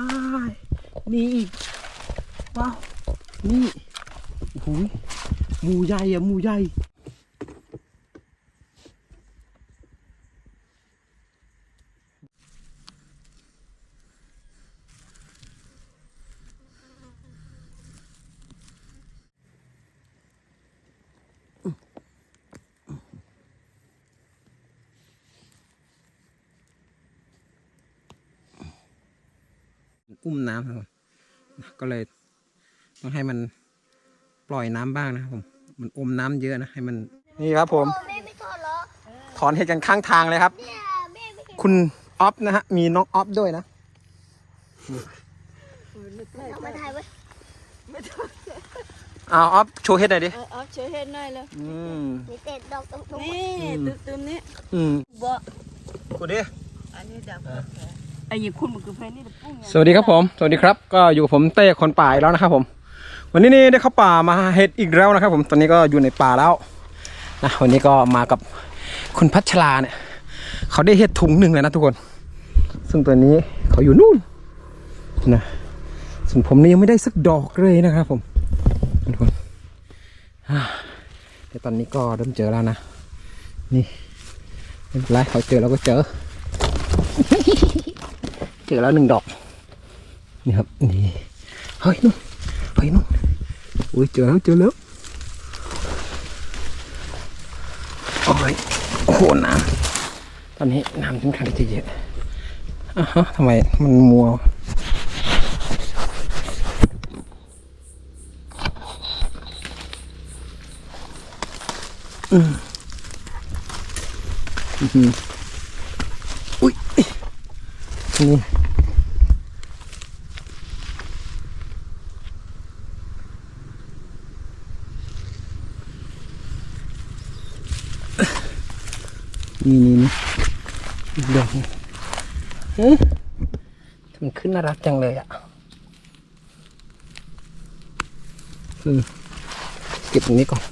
ายนี่อีกว้าว นี่โอ้โหหมูใหญ่อะหมูใหญ่ อุ้มน้ำครับผม ก็เลย ต้องให้มันปล่อยน้ำบ้างนะครับผม มันอมน้ำเยอะนะให้มัน นี่ครับผมแม่ไม่ทอดเหรอถอนเห็ดกันข้างทางเลยครับเนี่ยแม่ไม่เห็นคุณออฟนะฮะ มีน้องออฟด้วยนะเอามาถ่ายไว้อ้าวออฟโชว์เห็ดหน่อยดิเออเอาเชื่อเห็นหน่อยเลยอืมมีเศษดอกตรงตรงนี่ตึมตึมๆนี้ อืมบ่กูดิ อันนี้ดำไอ้ยี่คุณมันคือเพลนี่ปุ้งสวัสดีครับผม สวัสดีครับ ก็อยู่กับผมเต้คนป่าอีกแล้วนะครับผม วันนี้นี่ได้เข้าป่ามาเห็ดอีกแล้วนะครับ ผม ตอนนี้ก็อยู่ในป่าแล้วนะวันนี้ก็มากับคุณพัชราเนี่ย เขาได้เห็ดถุงหนึ่งเลยนะทุกคน ซึ่งตัวนี้เขาอยู่นู่นนะส่วนผมนี่ยังไม่ได้สักดอกเลยนะครับ ผมทุกคนแต่ตอนนี้ก็เริ่มเจอแล้วนะ นี่ไม่เป็นไรเขาเจอเราก็เจอ เจอแล้วหนึ่งดอก นี่ครับ นี่ เฮ้ยนู่น เฮ้ยนู่นอุ้ยเจอแล้วเจอแล้วโอ้ยโอ้โหน้ำตอนนี้น้ำค่อนข้างจะเยอะอะฮะทำไมมันมัวอืมอื้อหืออุ้ย นี่นี่นี่นี่ดอกนึ่เอ๊ะทำขึ้นน่ารักจังเลยอะเก็บตรงนี้ก่อน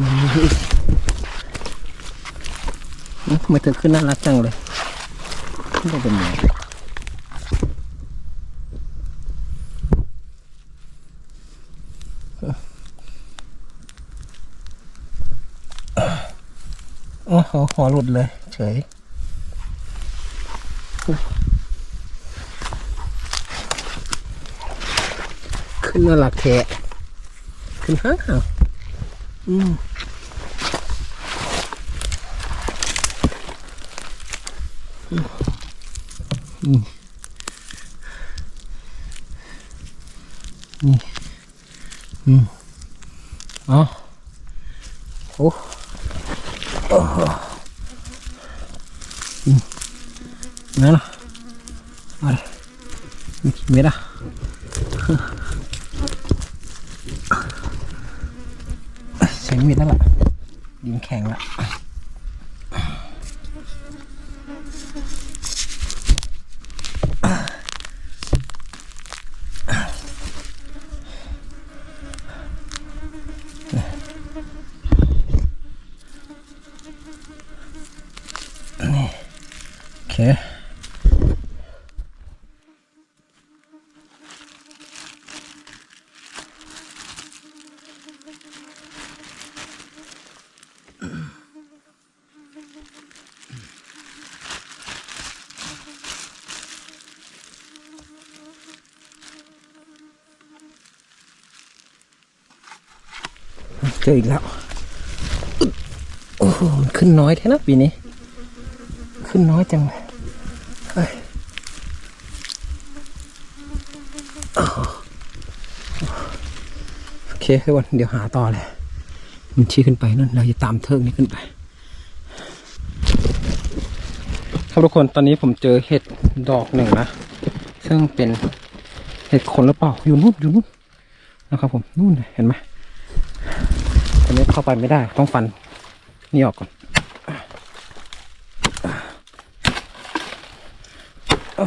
มเอ๊ะทำไมเธอขึ้นน่ารักจังเลย ไปเป็นไงโอ้โหหัวหลุดเลย เฉยขึ้นน่ารักแท้ขึ้นห้างห่างอืมอืม นี่อืมอ๋อโอ้โอ้โหอืมนั่นล่ะอะไรมีกี่เม็ดอะ ใช้มีดแล้วล่ะดินแข็งละนี่ โอเคเจออีกแล้วโอ้โหมันขึ้นน้อยแท้นะปีนี้ ขึ้นน้อยจังเลยเฮ้ยอ้าวโอเค ทุกคนเดี๋ยวหาต่อเลย มันชี้ขึ้นไปนั่นเราจะตามเทิงนี้ขึ้นไป ครับทุกคนตอนนี้ผมเจอเห็ดดอกหนึ่งนะ ซึ่งเป็นเห็ดขนหรือเปล่าอยู่นู่นอยู่นู่นนะครับผมนู่นเห็นไหมตอนนี้เข้าไปไม่ได้ต้องฟันนี่ออกก่อนโอ้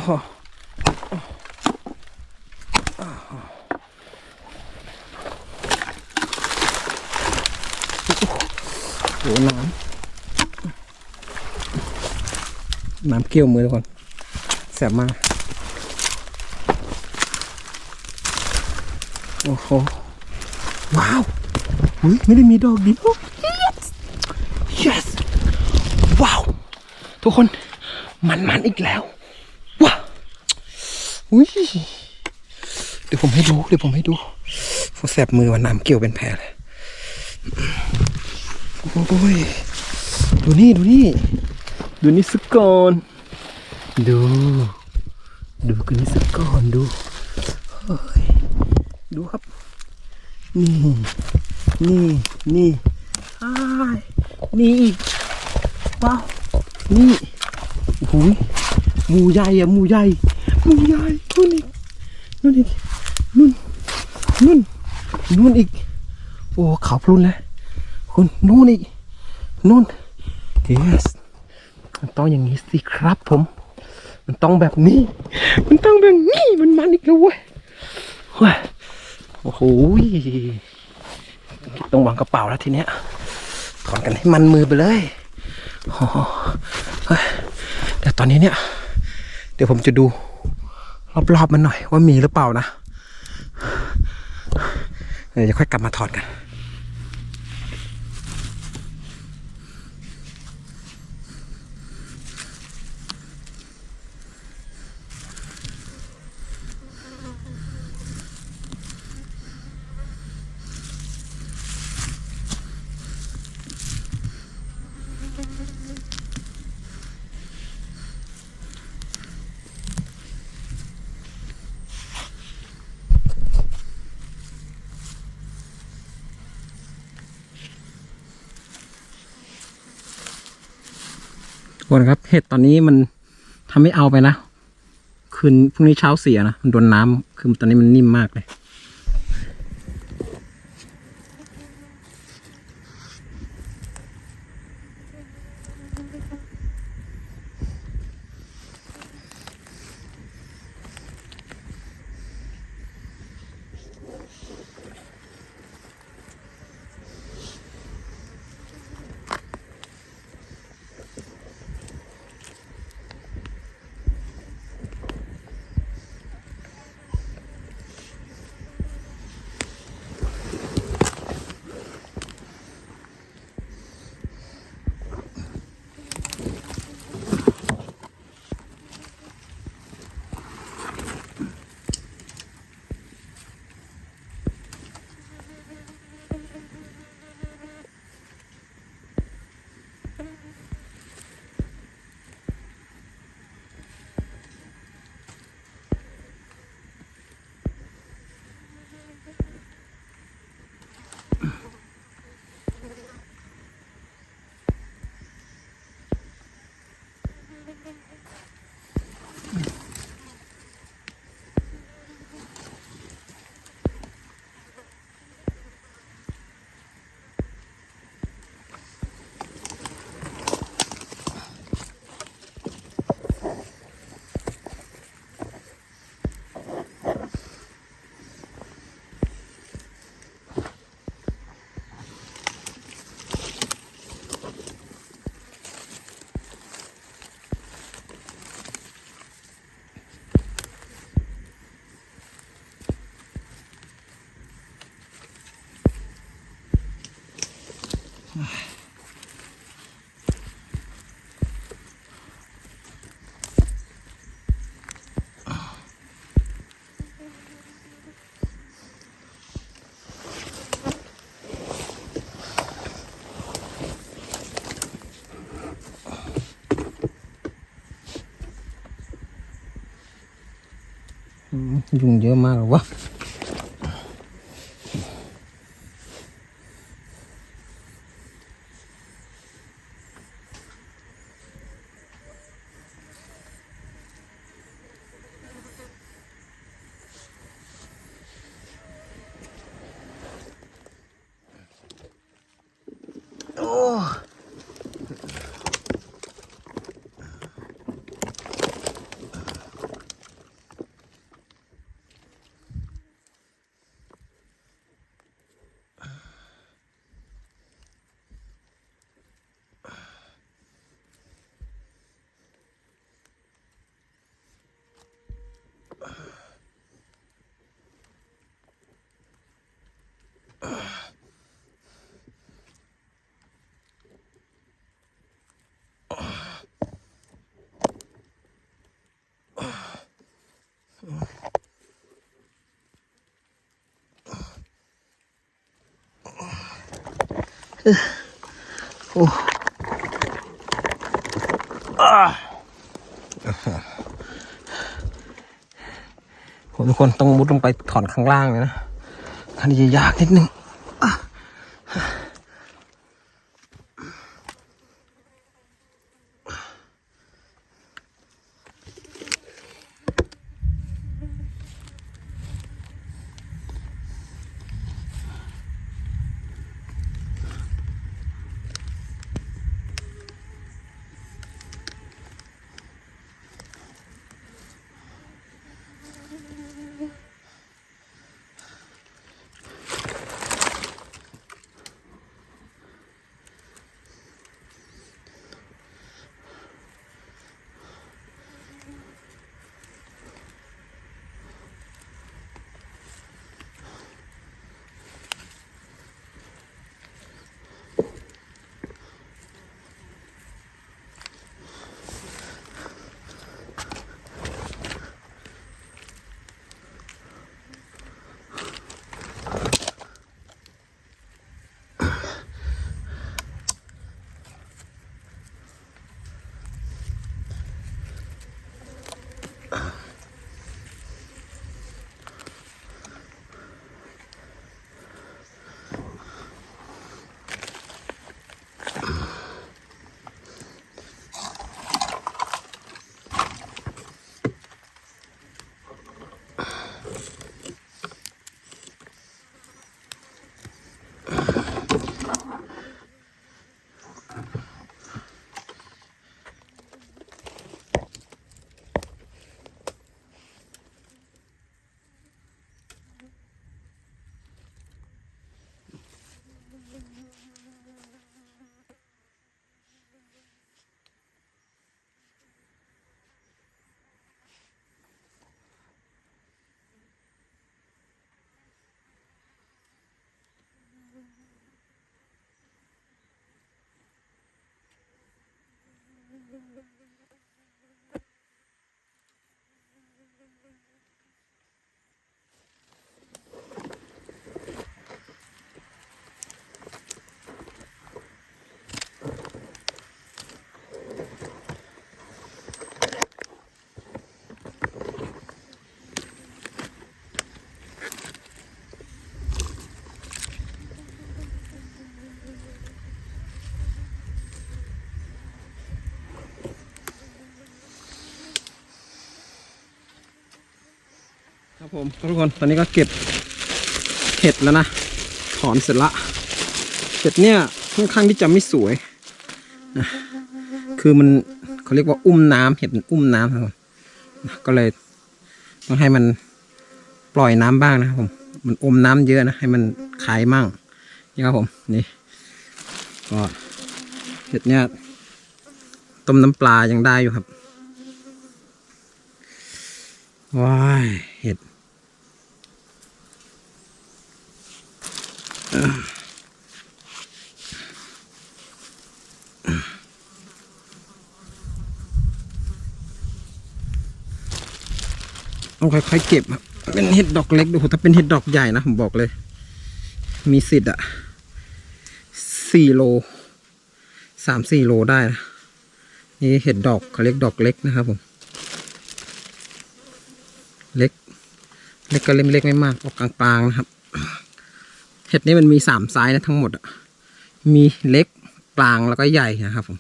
โหน้ำน้ำเกี่ยวมือทุกคนแสบมากโอ้โห ว้าวเฮ้ยไม่ได้มีดอกเดียว yes yes ว้าว ทุกคนมันมันอีกแล้ว ว้าวอุ้ยเดี๋ยวผมให้ดู เดี๋ยวผมให้ดูผมแสบมือว่าน้ำเกี่ยวเป็นแผลเลย โอ้ยดูนี่ดูนี่ ดูนี่สักก่อน ดู ดูกันนี่สักก่อนดูดูครับ นี่ นี่นี่อ้นี่อีกว้าวนี่โอ้ยหมูใหญ่อะหมูใหญ่หมูใหญ่นู่นอีกนู่นอีกนู่นนู่นนู่นอีก โอ้ขาวพลุนเลย คุณนู่นอีกนู่น yes มันต้องอย่างนี้สิครับผม มันต้องแบบนี้ มันต้องแบบนี้มันมันอีกแล้วเว้ยว้ยโอ้โหต้องวางกระเป๋าแล้วทีเนี้ยถอนกันให้มันมือไปเลยอ้โหเฮ้ยแต่ตอนนี้เนี่ย เดี๋ยวผมจะดูรอบๆมันหน่อยว่ามีหรือเปล่านะ เดี๋ยวจะค่อยกลับมาถอดกัน คนครับ เห็ดตอนนี้มันทำไม่เอาไปนะ คืนพรุ่งนี้เช้าเสียนะ มันโดนน้ำคือตอนนี้มันนิ่มมากเลย ยุงเยอะมากหรอวะ โอ้อ่าผมทุกคนต้องมุดลงไปถอนข้างล่างเลยนะอันนี้จะยากนิดนึง Mm-hmm. ผมทุกคนตอนนี้ก็เก็บเห็ดแล้วนะ ถอนเสร็จละเห็ดเนี่ยค่อนข้างที่จะไม่สวยนะคือมันเขาเรียกว่าอุ้มน้ำเห็ดอุ้มน้ำครับผมนก็เลยต้องให้มันปล่อยน้ำบ้างนะครับผมมันอมน้ำเยอะนะ ให้มันคายมั่งนี่ครับผมนี่ก็เห็ดเนี่ยต้มน้ำปลายังได้อยู่ครับว้ายเห็ดเอ่อ ต้องค่อยๆเก็บครับเป็นเห็ดดอกเล็กดูถ้าเป็นเห็ดดอกใหญ่นะผมบอกเลย มีสิทธิ์อะสี่โลสามสี่โลได้นะนี่เห็ดดอกเขาเรียกดอกเล็กนะครับผมเล็ก เล็กก็เล็กเล็กไม่มากออกกลางๆนะครับ เห็ดนี่มันมีสามไซส์นะทั้งหมดอะมีเล็กกลางแล้วก็ใหญ่นะครับผม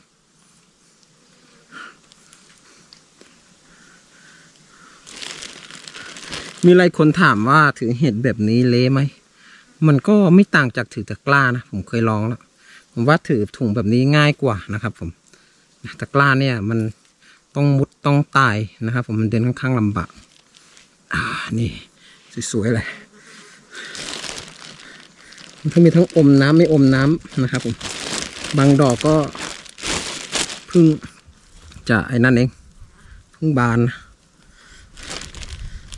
มีหลายคนถามว่าถือเห็ดแบบนี้เละไหม มันก็ไม่ต่างจากถือตะกร้านะ ผมเคยลองแล้ว ผมว่าถือถุงแบบนี้ง่ายกว่านะครับผมตะกร้าเนี่ยมันต้องมุดต้องตายนะครับผมมันเดินค่อนข้างลำบาก อ่า นี่ สวยๆเลย ก็มีทั้งอมน้ำไม่อมน้ำนะครับผมบางดอกก็เพิ่งจะไอ้นั่นเองเพิ่งบาน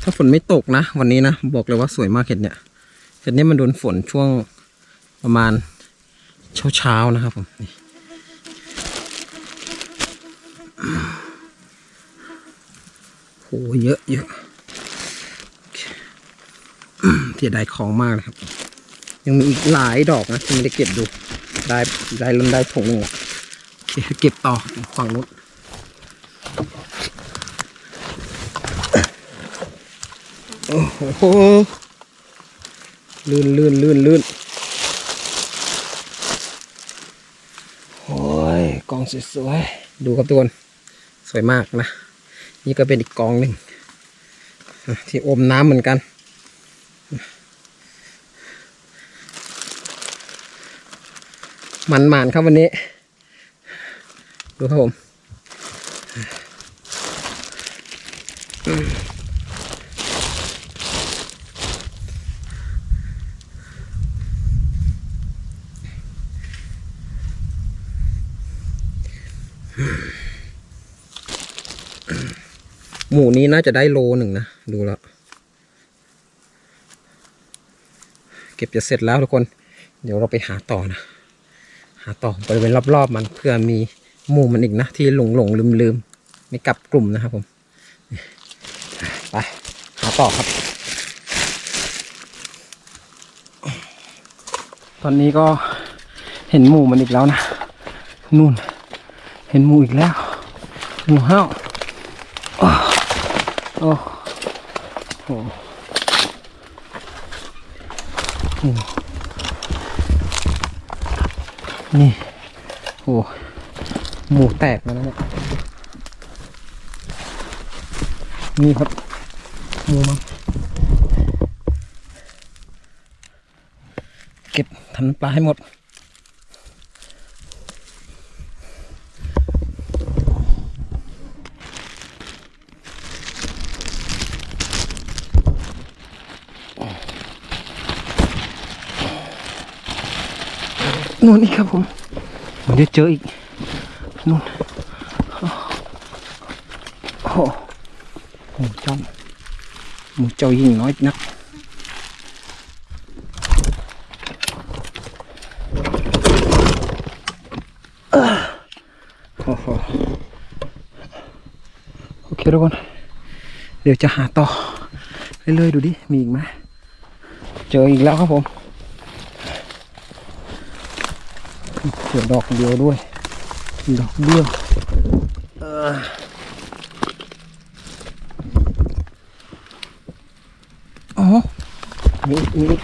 ถ้าฝนไม่ตกนะ วันนี้นะ บอกเลยว่าสวยมากเห็ดเนี่ยเห็ดเนี่ยมันโดนฝนช่วงประมาณเช้าๆนะครับผมนี่โหเยอะเยอะเสียดายของมากนะครับ ยังมีอีกหลายดอกนะที่ไม่ได้เก็บดู ได้ได้ลำได้ถุงหนึ่งละเก็บต่อฝั่งนู้นโอ้โหลื่นลื่นลื่นลื่นโอ้ยกองสวยๆ ดูครับทุกคน สวยมากนะ นี่ก็เป็นอีกกองหนึ่งที่อมน้ำเหมือนกัน มันหมานครับวันนี้ ดูครับผมหมูนี้น่าจะได้โลหนึ่งนะ ดูแล้ว เก็บจะเสร็จแล้วทุกคน เดี๋ยวเราไปหาต่อนะ หาต่อบริเวณรอบๆ มันเพื่อมีหมู่มันอีกนะ ที่หลงหลงลืมลืมไม่กลับกลุ่มนะครับผมไปหาต่อครับ ตอนนี้ก็เห็นหมู่มันอีกแล้วนะนู่น เห็นหมู่อีกแล้วหมู่ห้าวโอ้โอ้โหโอ้ นี่ โอ้หมูแตกแล้วเนี่ยนี่ครับหมูมาเก็บทำน้ำปลาให้หมด นู่นนี่ครับผมเดี๋ยวเจออีกนู่นโอ้โหหมูเจ้าหมูเจ้ายิ่งน้อยนักโอ้โหโอเคทุกคน เดี๋ยวจะหาต่อ เรื่อยๆ ดูดิ มีอีกไหม เจออีกแล้วครับผม เสียดอกเดียวด้วย ดอกเดียวเอออ๋อมีอีกมีอีก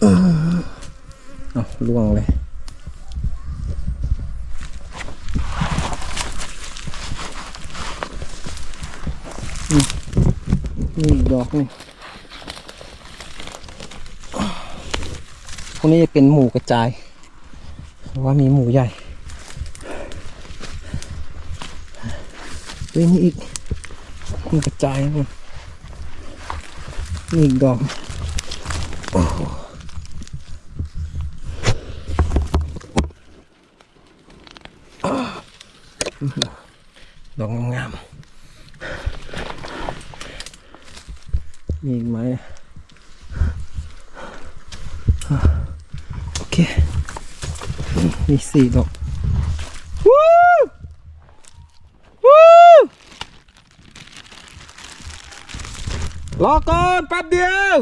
เออเอาล่วงเลย นี่อีกดอกหนึงพวกนี้จะเป็นหมู กระจายหรือว่ามีหมูใหญ่ด้วยนี่อีกมันกระจายนะคุณนี่อีกดอกโอ้โหดอกงามๆ มีอีกไหมอะโอเค มีสี่ดอกวู้วู้รอก่อนแป๊บเดียว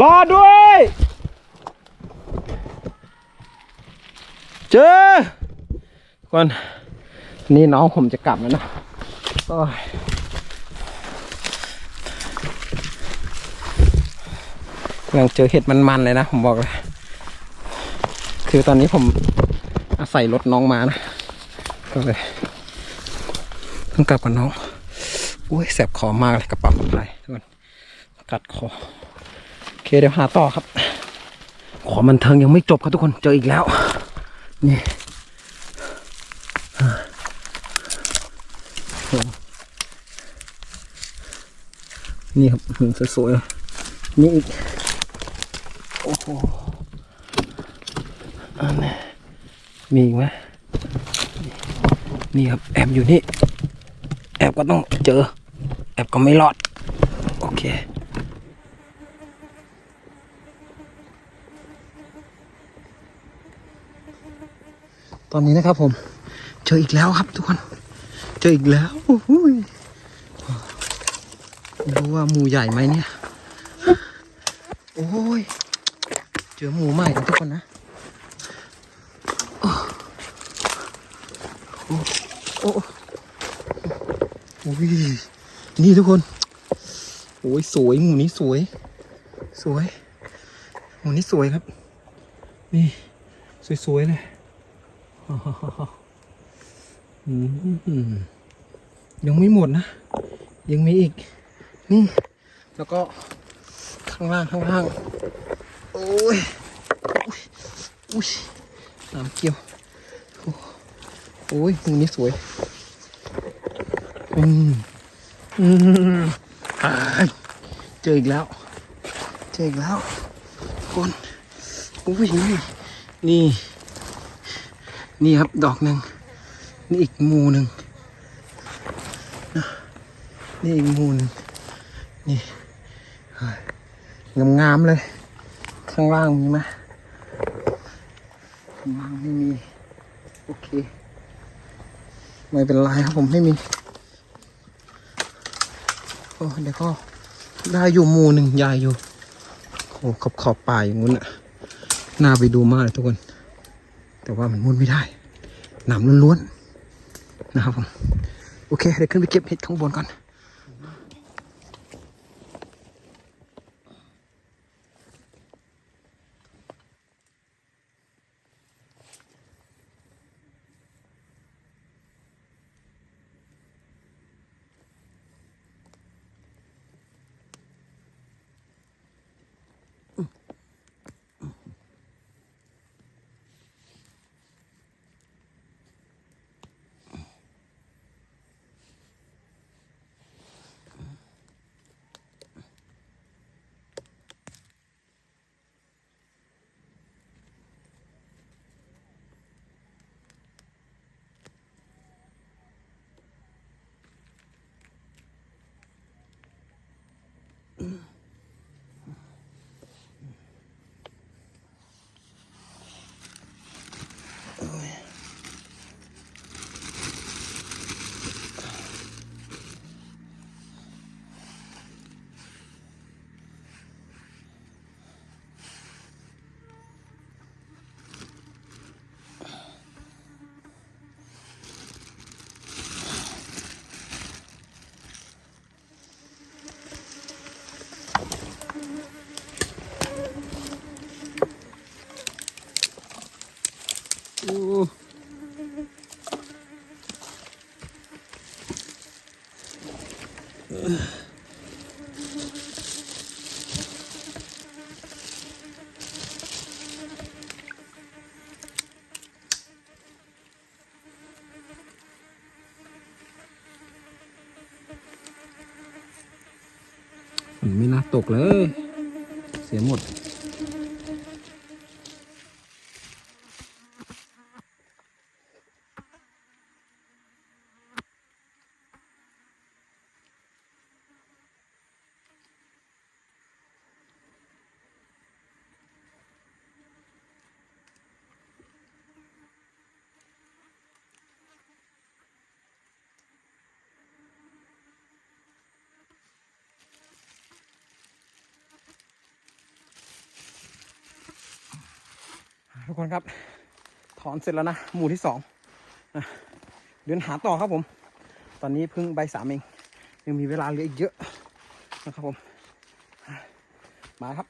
รอด้วย เจอก่อนนี่น้องผมจะกลับแล้วนะโอ้ยยังเจอเห็ดมันๆเลยนะ ผมบอกเลย คือตอนนี้ผมอาศัยรถน้องมานะ ก็เลยต้องกลับกับน้อง อุ้ยแสบคอมากเลยกระเป๋าอะไรทุกคนกัดคอ โอเคเดี๋ยวหาต่อครับ ขอมันเทิงยังไม่จบครับทุกคน เจออีกแล้ว นี่อ่าโอ้นี่ครับสวยๆนี่อีก โอ้โหอันนี้ มีอีกไหมนี่ครับแอบอยู่นี่ แอบก็ต้องเจอ แอบก็ไม่รอด โอเคตอนนี้นะครับผม เจออีกแล้วครับทุกคน เจออีกแล้วโอ้โหยไม่รู้ว่าหมูใหญ่ไหมเนี่ย โอ้ย เจอหมูใหม่นะทุกคนนะ โอ้ โอ้โอ้ยนี่ทุกคน โอ้ยสวยหมูนี้สวย สวยหมูนี้สวยครับ นี่ สวยๆเลยยังไม่หมดนะ ยังมีอีก นี่ แล้วก็ข้างล่างข้างล่าง โอ้ย อุ้ยอุ้ยน้ำเกี่ยว โอ้ยตรงนี้สวย อืม อืมอ่าเจออีกแล้ว เจออีกแล้วคนอุ้ยนี่ นี่ นี่ครับดอกหนึ่ง นี่อีกมูหนึ่งนะนี่อีกมูหนึ่งนี่งามๆเลย ข้างล่างมีไหมข้างล่างไม่มี โอเค ไม่เป็นไรครับผมไม่มี โอ้เดี๋ยวก็ได้อยู่หมูหนึ่งใหญ่อยู่โอ้ขอบขอบป่าอย่างงู้นอะน่าไปดูมากเลยทุกคน แต่ว่ามันมุดไม่ได้หนามล้วนๆนะครับผมโอเคเดี๋ยวขึ้นไปเก็บเห็ดข้างบนก่อน ไม่น่าตกเลย เสียหมด ทุกคนครับ ถอนเสร็จแล้วนะ หมู่ที่สองนะเดินหาต่อครับผม ตอนนี้เพิ่งใบสามเอง ยังมีเวลาเหลืออีกเยอะนะครับผม มาครับ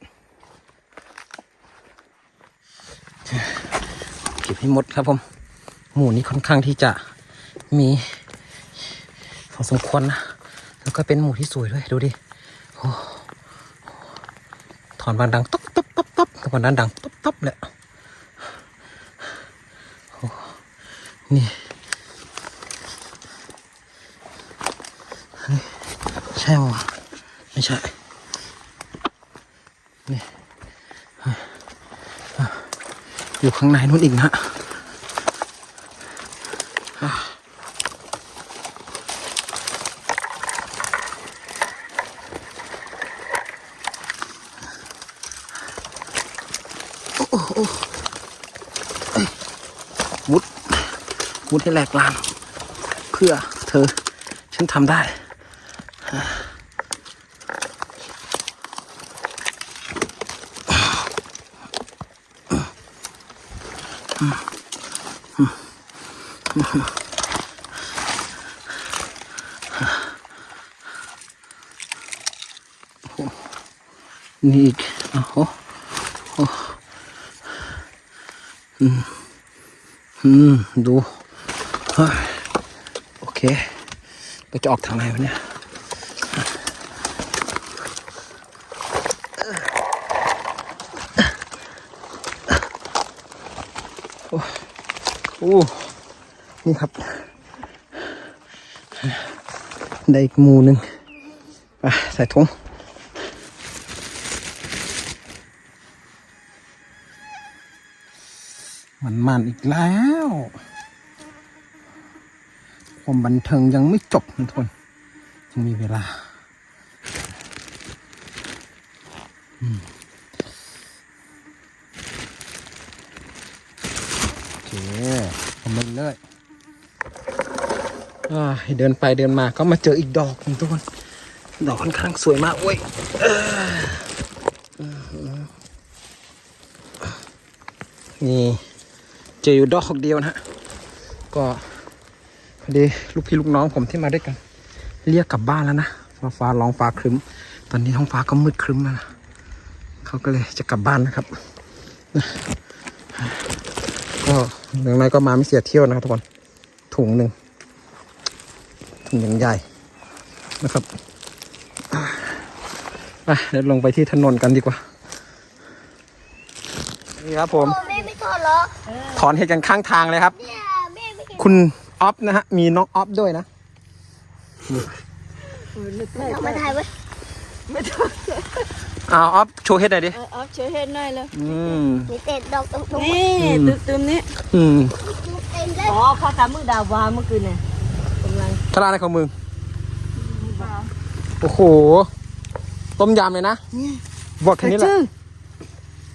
เก็บให้หมดครับผม หมู่นี้ค่อนข้างที่จะมีพอสมควรนะ แล้วก็เป็นหมู่ที่สวยด้วยดูดิถอนบานดังต๊บต๊บต๊บต๊บกับวันนั้นดังต๊บต๊บเลย นี่เฮ้ยใช่ปะวะไม่ใช่ นี่อยู่ข้างในนู้นอีกนะโอ้โหโอ้โหเอ้ยมุด มุดให้แหลกลาน เพื่อเธอ ฉันทำได้นี่อีกโอ้โหโอ้อืม อืม ดู โอเคเราจะออกทางไหนวะเนี่ยโอ้โอ้นี่ครับ ได้อีกหมูหนึ่งไปใส่ถุงมันมันอีกแล้ว ความบันเทิงยังไม่จบนะทุกคนยังมีเวลาโอเคทำมันเลยอ่าเดินไปเดินมาก็มาเจออีกดอกหนึงทุกคน ดอกค่อนข้างสวยมากเว้ยนี่เจออยู่ดอกเดียวนะฮะก็ ดีลูกพี่ลูกน้องผมที่มาด้วยกัน เรียกกลับบ้านแล้วนะฟ้าฟ้าร้องฟ้าครึ้ม ตอนนี้ท้องฟ้าก็มืดครึ้มแล้วนะเขาก็เลยจะกลับบ้านนะครับนะก็อย่างไรก็มาไม่เสียเที่ยวนะครับทุกคนถุงหนึ่งถุงอย่างใหญ่นะครับไปเดี๋ยวลงไปที่ถนนกันดีกว่า นี่ครับผมโอ้แม่ไม่ทอดเหรอถอนเห็ดกันข้างทางเลยครับเนี่ยแม่ไม่เห็นคุณ ออฟนะฮะ มีน้องออฟด้วยนะ เอามาถ่ายไว้ไม่ต้องอ้าวออฟโชว์เห็ดหน่อยดิ เอาเอาช่วยเห็นหน่อยเลยอืม มีเต็ดดอกตรงตรงนี่ตึมตึมๆนี้อืมเต็มเลยอ๋อข้าวตามือดาววาเมื่อคืนเนี่ยกำลังทลาในของมึง โอ้โห ต้มยำเลยนะเนี่ยบอกแค่นี้แหละ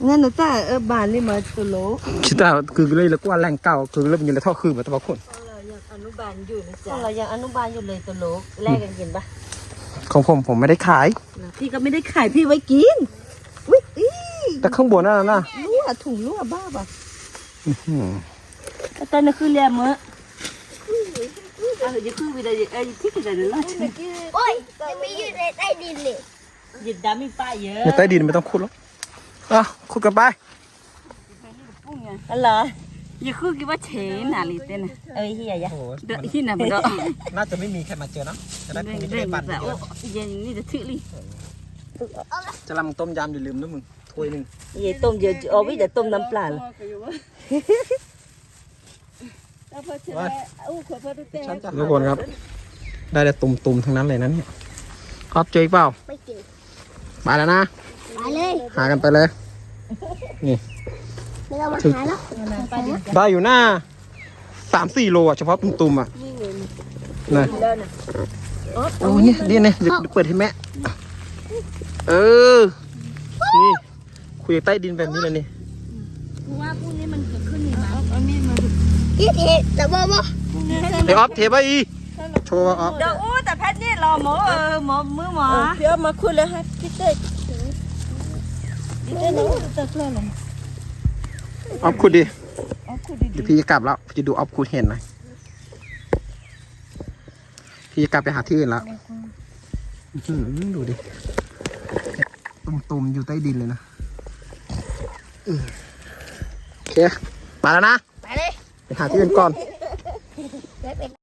งั้นหนูตาเออบานนี่มาตัวโล คิดว่าคือเลยแล้วก็ว่าแรงเก่าคือเริ่มอยู่ในท่อคือแบบตะบักคนเรายังอ นุบาลอยู่นะจ๊ะเรายังอนุบาลอยู่เลยตัวโลแลกกันกินปะของผมผมไม่ได้ขาย พี่ก็ไม่ได้ขายพี่ไว้กินอุ้ยอีแต่ข้างบนนั่นนะนะรั่วถุงรั่วบ้าปะอืมตอนนั้นคือเรียมเมื่อเอาจะคือวิดีโอเอ้ยที่กินอะไรล่ะโอ้ยยังมีอยู่ในใต้ดินเลยหยิบดามีป้าเยอะในใต้ดินไม่ต้องขุดหรอกอะขุดกันไป อะไร อย่าคือคิดว่าเฉหนาลิเต้นเอ้ยเฮียยะโอ้โหเดอะที่ไหนบ่ดอกน่าจะไม่มีใครมาเจอนะจะได้เด้งไม่เด้ได้งปั่นแต่โอ้ยยังนี่จะถือลิจะลำต้มยำอย่าลืมนะมึงถ้วยหนึ่งเย่ต้มเยอะเอาไว้เดี๋ยวต้มน้ำปลาละทุกคนครับ ได้แต่ตุ่มๆทั้งนั้นเลยนะเนี่ยครับเจออีกเปล่าไม่กินไปแล้วนะไปเลย หากันไปเลย นี่ ไม่ต้องมาหาแล้วได้อยู่หน้าสามสี่โลอะเฉพาะตุ่มๆอะนะแล้วนะโอ้เนี่ยนี่เนี่ยเดี๋ยวเปิดให้แม่เออ นี่คุยใต้ดินแบบนี้เลยนี่ว่าพรุ่งนี้มันจะขึ้นอีกนะเอามีดมาพี่เทแต่ว่าว่าเดี๋ยวออฟเทปไว้อีโชว์ว่าออฟเดี๋ยวอู้แต่แพทนี่รอหมอเออหมอมือหมอพี่เอามาคุยเลยให้พี่เต้พี่เต้นะจะเคลื่อนเลย ออฟคุดดิเอาคุยดีเดี๋ยวพี่จะกลับแล้วพี่จะดูออฟคุดเห็นหน่อยพี่จะกลับไปหาที่อื่นแล้วอื้อหือดูดิตุ่มๆอยู่ใต้ดินเลยนะอืมโอเคมาแล้วนะ ไปเลย ไปหาที่อื่นก่อนไม่เป็น